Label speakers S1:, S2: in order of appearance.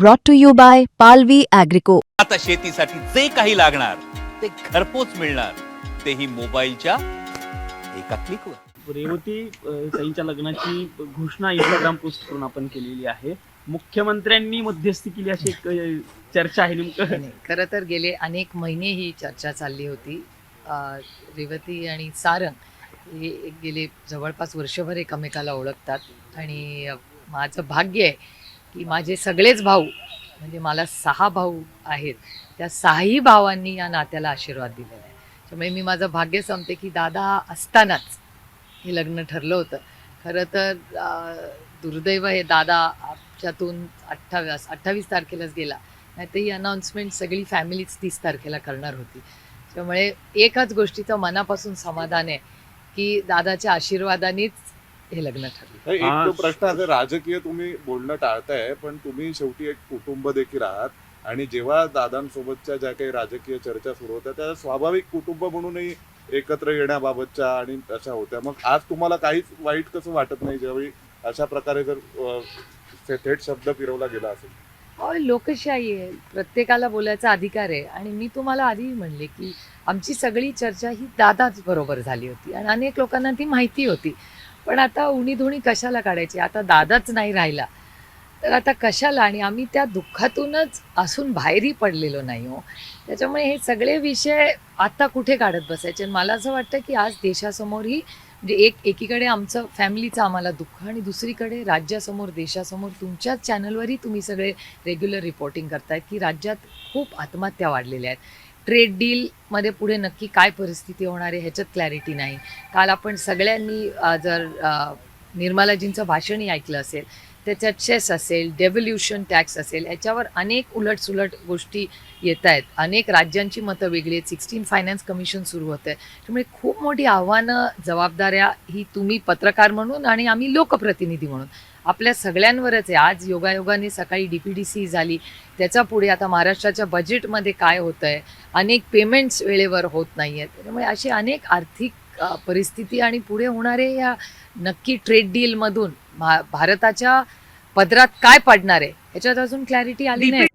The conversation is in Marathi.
S1: brought to you by Palvi Agrico.
S2: आता शेतीसाठी जे काही लागणार ते घरपोच मिळणार. तेही मोबाईलच्या एका क्लिकवर
S3: रेवती अ, ताईंच्या लग्नाची घोषणा इंस्टाग्राम पोस्ट करून आपण केलेली आहे. मुख्यमंत्र्यांनी मध्यस्थी केली अशी एक अ, चर्चा आहे नेमकं.
S4: नाही. खरं तर गेले अनेक महिने ही चर्चा चालली होती. अं, रेवती आणि सारंग हे एक गेले जवळपास वर्षभर एकमेकाला ओळखतात. आणि अं, माझं भाग्य आहे की माझे सगळेच भाऊ म्हणजे मला सहा भाऊ आहेत त्या सहाही भावांनी या नात्याला आशीर्वाद दिलेला आहे. त्यामुळे मी माझं भाग्य समते की दादा असतानाच हे लग्न ठरलं होतं. खरं तर दुर्दैव हे दादा आमच्यातून अठ्ठावीस अठ्ठावीस तारखेलाच गेला. नाही तर ही अनाऊन्समेंट सगळी फॅमिलीच तीस तारखेला करणार होती. त्यामुळे एकाच गोष्टीचं मनापासून समाधान आहे की दादाच्या आशीर्वादानेच हे लग्न ठरलं.
S5: एक. तो प्रश्न असा राजकीय तुम्ही बोलणं टाळताय पण तुम्ही शेवटी एक कुटुंब देखील आहात. आणि जेव्हा दादांसोबतच्या ज्या काही राजकीय चर्चा सुरू होत्या त्या स्वाभाविक कुटुंब म्हणूनही एकत्र येण्याबाबतच्या आणि अशा होत्या. मग आज तुम्हाला काहीच वाईट कसं वाटत नाही ज्यावेळी अशा प्रकारे जर अं, थेट शब्द फिरवला गेला असेल?
S4: अहो लोकशाही आहे. प्रत्येकाला बोलायचा अधिकार आहे. आणि मी तुम्हाला आधी म्हणले की आमची सगळी चर्चा ही दादाच बरोबर झाली होती. आणि अनेक लोकांना ती माहिती होती. पण आता उणीधुणी कशाला काढायची? आता दादाच नाही राहिला. तर आता कशाला? आणि आम्ही त्या दुःखातूनच असून बाहेरही पडलेलो नाही हो. त्याच्यामुळे हे सगळे विषय आता कुठे काढत बसायचे? मला असं वाटतं की आज देशासमोरही म्हणजे एक एकीकडे आमचं फॅमिलीचं आम्हाला दुःख आणि दुसरीकडे राज्यासमोर देशासमोर तुमच्याच चॅनलवरही तुम्ही सगळे रेग्युलर रिपोर्टिंग करतायत की राज्यात खूप आत्महत्या वाढलेल्या आहेत. ट्रेड डीलमध्ये पुढे नक्की काय परिस्थिती होणार आहे ह्याच्यात क्लॅरिटी नाही. काल आपण सगळ्यांनी जर अ, निर्मलाजींचं भाषणही ऐकलं असेल त्याच्यात चेस असेल डेव्होल्युशन टॅक्स असेल याच्यावर अनेक उलटसुलट गोष्टी येत आहेत. अनेक राज्यांची मतं वेगळी आहेत. सिक्स्टीन फायनान्स कमिशन सुरू होतं आहे. त्यामुळे खूप मोठी आव्हानं जबाबदाऱ्या ही तुम्ही पत्रकार म्हणून आणि आम्ही लोकप्रतिनिधी म्हणून आपल्या सगळ्यांवरच आहे. आज योगायोगाने सकाळी डी पी डी सी झाली. त्याच्या पुढे आता महाराष्ट्राच्या बजेटमध्ये काय होतं आहे अनेक पेमेंट्स वेळेवर होत नाही आहेत त्यामुळे अशी अनेक आर्थिक परिस्थिती आणि पुढे होणारे या नक्की ट्रेड डीलमधून भा भारताच्या पदरात काय पडणार आहे? ह्याच्यात अजून क्लॅरिटी आली नाही.